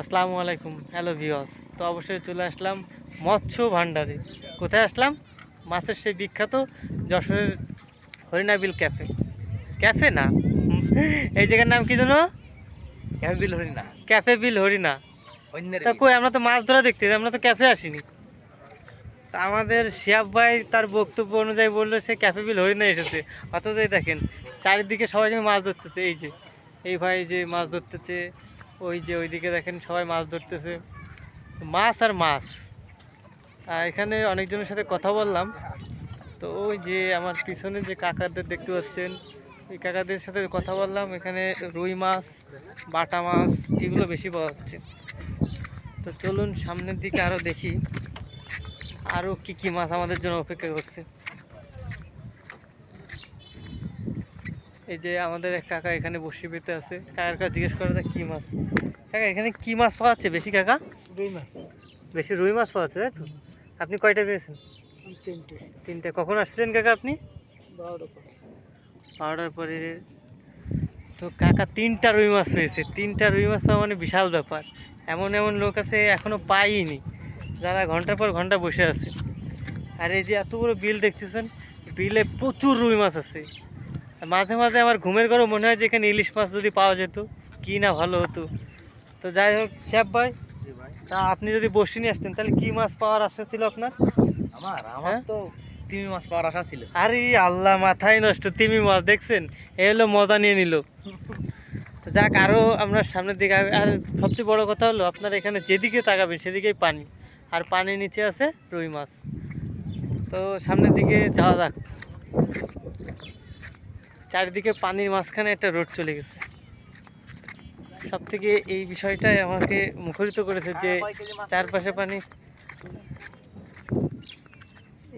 আসসালামু আলাইকুম হ্যালো ভিওস তো অবশ্যই চলে আসলাম মৎস্য ভান্ডারে। কোথায় আসলাম? মাছের সেই বিখ্যাত যশোরের হরিণাবিল ক্যাফে। ক্যাফে না? এই জায়গার নাম কি জানো? ক্যাফে বিল হরি না ক্যাফে বিল। হরিণা তা কই আমরা তো মাছ ধরা দেখতে আমরা তো ক্যাফে আসিনি। তা আমাদের শিয়াব ভাই তার বক্তব্য অনুযায়ী বলল সে ক্যাফে বিল হরিণা এসেছে। অথচ দেখেন চারিদিকে সবাই মাছ ধরতেছে। এই যে এই ভাই যে মাছ ধরতেছে ওই যে ওইদিকে দেখেন সবাই মাছ ধরতেছে। মাছ আর মাছ। আর এখানে অনেকজনের সাথে কথা বললাম। তো ওই যে আমার পিছনে যে কাকাদের দেখতে পাচ্ছেন, এই কাকাদের সাথে কথা বললাম। এখানে রুই মাছ, বাটা মাছ, এগুলো বেশি পাওয়া যাচ্ছে। তো চলুন সামনের দিকে আরও দেখি আরও কি কি মাছ আমাদের জন্য অপেক্ষা করছে। এই যে আমাদের এক কাকা এখানে বসে পেতে আছে। কাকার কাছে জিজ্ঞেস করা যায় কি মাছ? কাকা এখানে কি মাছ পাওয়া যাচ্ছে বেশি কাকা? রুই মাছ। বেশি রুই মাছ পাওয়া যাচ্ছে তাই তো? আপনি কয়টা পেয়েছেন? তিনটে। তিনটে। কখন আসছিলেন কাকা আপনি? বারোটা করে পাউডার পরে। তো কাকা তিনটা রুই মাছ পেয়েছে। তিনটা রুই মাছ পাওয়া মানে বিশাল ব্যাপার। এমন এমন লোক আছে এখনও পাইনি। যারা ঘণ্টার পর ঘণ্টা বসে আছে। আর এই যে এত বড় বিল দেখতেছেন বিলে প্রচুর রুই মাছ আছে। মাঝে মাঝে আমার ঘুমের ঘরে মনে হয় যে এখানে ইলিশ মাছ যদি পাওয়া যেত কি না ভালো হতো। তো যাই হোক শ্যাব ভাই তা আপনি যদি বসে নিয়ে আসতেন তাহলে কি মাছ পাওয়ার আশা ছিল আপনার? আমার আমার হ্যাঁ? তো তিমি মাছ পাওয়ার আশা ছিল। আরে আল্লাহ মাথায় নষ্ট তিমি মাছ দেখছেন? এ হলো মজা নিয়ে নিল। তো যাক আরও আমরা সামনের দিকে আর সবচেয়ে বড় কথা হলো আপনার এখানে যেদিকে তাকাবেন সেদিকেই পানি। আর পানির নিচে আছে রুই মাছ। তো সামনের দিকে যাওয়া যাক। চারিদিকে পানির মাঝখানে একটা রোড চলে গেছে। সব থেকে এই বিষয়টাই আমাকে মুখরিত করেছে যে চারপাশে পানি।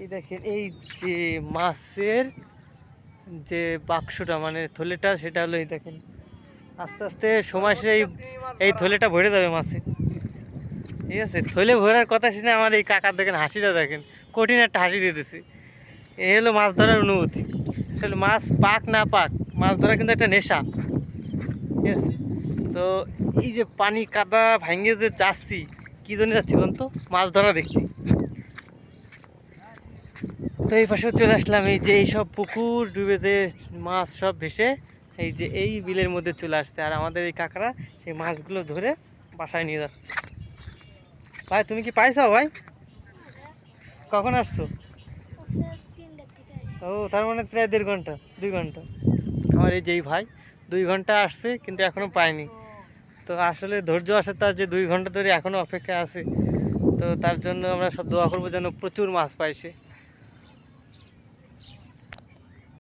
এই দেখেন, এই যে মাছের যে বাক্সটা মানে থলেটা, সেটা হলো এই দেখেন। আস্তে আস্তে সময় সে এই এই থলেটা ভরে যাবে মাছে। ঠিক আছে? থলে ভরার কথা শুনে আমার এই কাকার দেখেন হাসিটা দেখেন। কঠিন একটা হাসি দিয়ে দিছে এই হলো মাছ ধরার অনুভূতি। আসলে মাছ পাক না পাক, মাছ ধরা কিন্তু একটা নেশা। ঠিক আছে? তো এই যে পানি কাদা ভাঙে যে যাচ্ছি, কী জন্য যাচ্ছি বলুন তো? মাছ ধরা দেখছি তো এই পাশে চলে আসলাম, এই যে এই সব পুকুর ডুবে যে মাছ সব ভেসে, এই যে এই বিলের মধ্যে চলে আসছে। আর আমাদের এই কাকারা সেই মাছগুলো ধরে বাসায় নিয়ে যাচ্ছে। ভাই, তুমি কি পাইছো ভাই? কখন আসছো? ও, তার মানে প্রায় দেড় ঘণ্টা, দুই ঘণ্টা। আমার এই যেই ভাই, দুই ঘণ্টা আসছে, কিন্তু এখনও পাইনি তো আসলে ধৈর্য আসে তার যে দুই ঘণ্টা ধরে এখনও অপেক্ষা আছে। তো তার জন্য আমরা সব দোয়া করব যেন প্রচুর মাছ পাই সে।